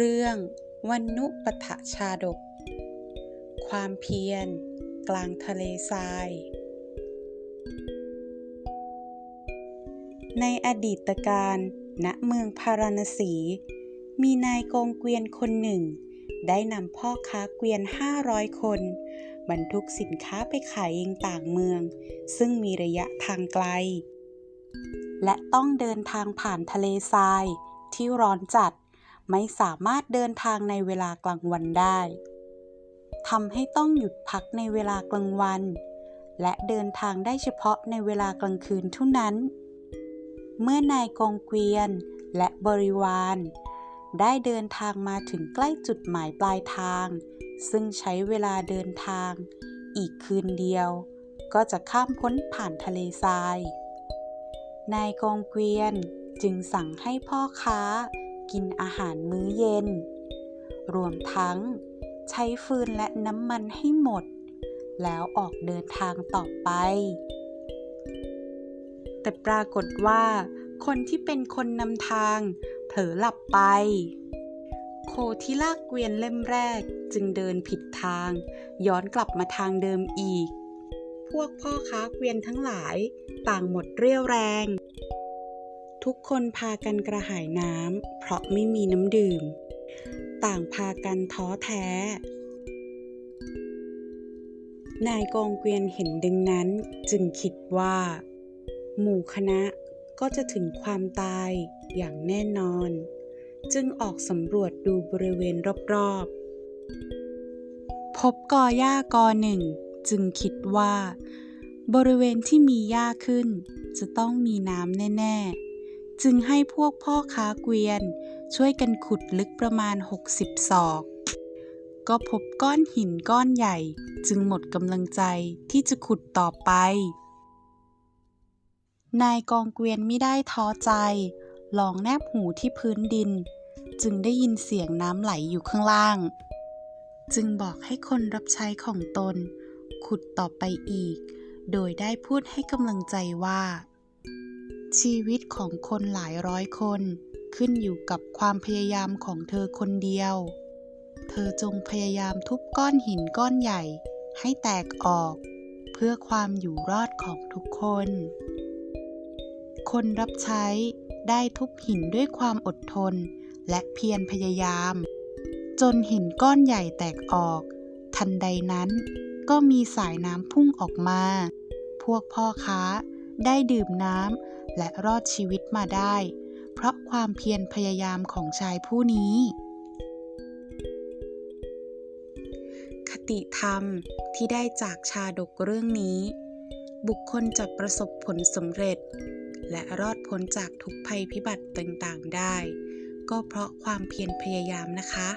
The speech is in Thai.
เรื่องวันนุปถชาดก ความเพียร กลางทะเลทราย ในอดีตการณเมืองพาราณสี มีนายกองเกวียนคนหนึ่ง ได้นำพ่อค้าเกวียน 500 คน บรรทุกสินค้าไปขายยังต่างเมือง ซึ่งมีระยะทางไกล และต้องเดินทางผ่านทะเลทรายที่ร้อนจัด ไม่สามารถเดินทางในเวลากลางวันได้ทำให้ต้องหยุดพักในเวลากลางวัน และเดินทางได้เฉพาะในเวลากลางคืนเท่านั้น เมื่อนายกองเกวียนและบริวาร ได้เดินทางมาถึงใกล้จุดหมายปลายทาง ซึ่งใช้เวลาเดินทาง อีกคืนเดียว ก็จะข้ามพ้นผ่านทะเลทราย นายกองเกวียนจึงสั่งให้พ่อค้า กินอาหารมื้อเย็น รวมทั้งใช้ฟืนและน้ำมันให้หมด แล้วออกเดินทางต่อไป แต่ปรากฏว่า คนที่เป็นคนนำทางเผลอหลับไป โคที่ลากเกวียนเล่มแรกจึงเดินผิดทาง ย้อนกลับมาทางเดิมอีก พวกพ่อค้าเกวียนทั้งหลายต่างหมดเรี่ยวแรง ทุกคนพากันกระหายน้ำเพราะไม่มีน้ำดื่ม ต่างพากันท้อแท้ นายกองเกวียนเห็นดังนั้นจึงคิดว่า หมู่คณะก็จะถึงความตายอย่างแน่นอน จึงออกสำรวจดูบริเวณรอบๆ พบกอหญ้ากอหนึ่ง จึงคิดว่า บริเวณที่มีหญ้าขึ้นจะต้องมีน้ำแน่ ๆ จึงให้พวกพ่อค้าเกวียน ช่วยกันขุดลึกประมาณ 60 ศอก ก็พบก้อนหินก้อนใหญ่ จึงหมดกำลังใจที่จะขุดต่อไป นายกองเกวียนไม่ได้ท้อใจ ลองแนบหูที่พื้นดิน จึงได้ยินเสียงน้ำไหลอยู่ข้างล่าง จึงบอกให้คนรับใช้ของตน ขุดต่อไปอีก โดยได้พูดให้กำลังใจว่า ชีวิตของคนหลายร้อยคน ขึ้นอยู่กับความพยายามของเธอคนเดียว เธอจงพยายามทุบก้อนหินก้อนใหญ่ ให้แตกออก เพื่อความอยู่รอดของทุกคน คนรับใช้ได้ทุบหินด้วยความอดทนและเพียรพยายาม จนหินก้อนใหญ่แตกออก ทันใดนั้นก็มีสายน้ำพุ่งออกมา พวกพ่อค้าได้ดื่มน้ำ และรอดชีวิตมาได้ เพราะความเพียรพยายามของชายผู้นี้ คติธรรมที่ได้จากชาดกเรื่องนี้ บุคคลจะประสบผลสำเร็จ และรอดพ้นจากทุกภัยพิบัติต่างๆได้ ก็เพราะความเพียรพยายามนะคะ